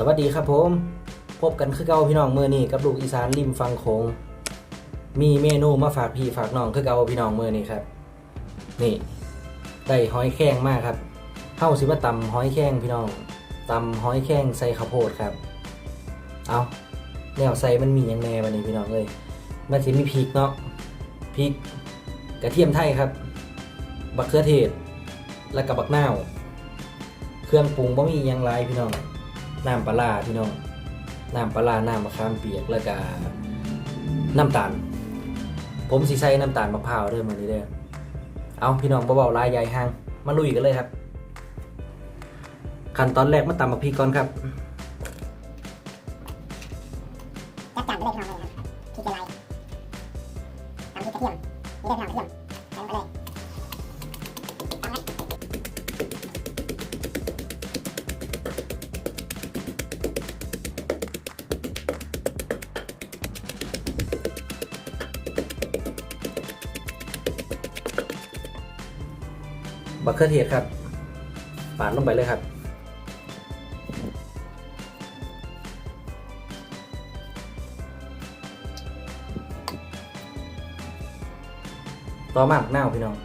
สวัสดีครับผม พบกันคือเก่าพี่น้องเมื่อนี้กับลูกอีสานริมฟังโขงมีเมนูมาฝากพี่ฝากน้องคือเก่าพี่น้องเมื่อนี้ครับ นี่ได้หอยแข้งมากครับเข้าสิว่าตำหอยแข้งพี่น้องตำหอยแข้งใส่ข้าวโพดครับ เอาแนวใส่มันมีอย่างแน่วันนี้พี่น้องเลยมันสิมีพริกเนาะพริกกระเทียมไทยครับบักเขือเทศแล้วก็บักนาว เครื่องปรุงบ่มีหยังหลายพี่น้อง น้ำปลาพี่น้องน้ำปลาน้ำมะขามเปียกแล้วก็น้ำตาล ผมสิใส่น้ำตาลมะพร้าวเด้อมื้อนี้เด้อเอาพี่น้องเบาๆลายใหญ่ห่างมาลุยกันเลยครับ ขั้นตอนแรกมาตำมะพริกก่อนครับจัดจานไปเลยพี่น้องเลยครับพริกละลายตำพริกกระเทียมนี่เลยพี่น้องกระเทียม บักเขือเทศครับปาดลงไปเลยครับ ต่อมาบักนาวพี่น้อง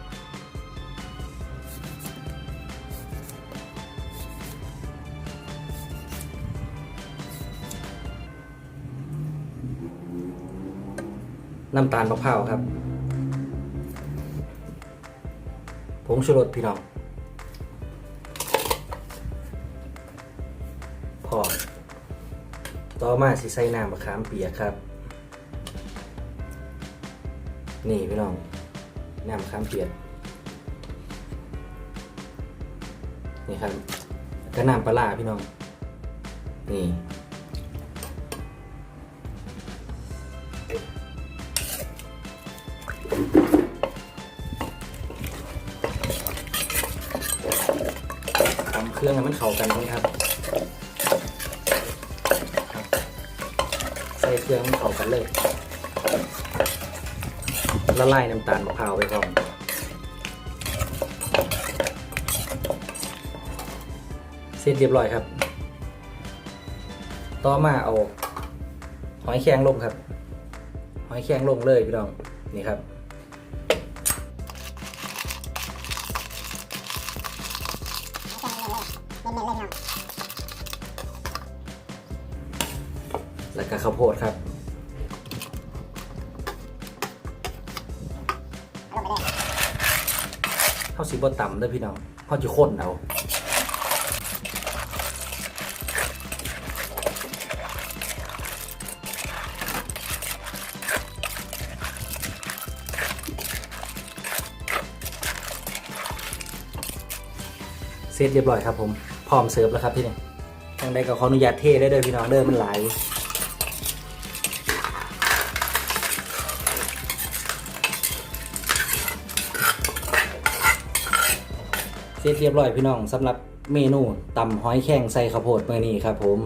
น้ำตาลมะพร้าวครับ ผงชูรสพี่น้องพอต่อมาสิใส่น้ำมะขามเปียกครับ นี่พี่น้องน้ำมะขามเปียกนี่ครับก็น้ำปลาร้าพี่น้องนี่ รื่องให้มันเข้ากันนะครับ ใส่เครื่องมันเข้ากันเลย ละลายน้ำตาลมะพร้าวไปก่อนเสร็จเรียบร้อยครับ ต่อมาเอาหอยแครงลงครับ หอยแครงลงเลยพี่น้อง นี่ครับ เลยเน้นๆเลยพี่น้องแล้วก็ข้าวโพดครับลงไปเลยข้าวสีบดต่ำเด้อพี่น้องข้าวจะข้นเอาเสร็จเรียบร้อยครับผม ร้อมเสิร์ฟแล้วครับที่นี่ทางใดก็ขออนุญาตเทได้เด้อพี่น้องเด้อมันหลายเสร็จเรียบร้อยพี่น้องสำหรับเมนูตำหอยแข้งใส่ข้าวโพดเมื่อนี้ครับผม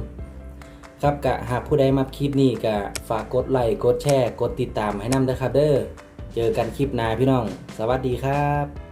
ครับกะหากผู้ใดมาคลิปนี้กะฝากกดไลค์กดแชร์ กดติดตามให้นำด้วยครับเด้อเจอกันคลิปหน้าพี่น้อง สวัสดีครับ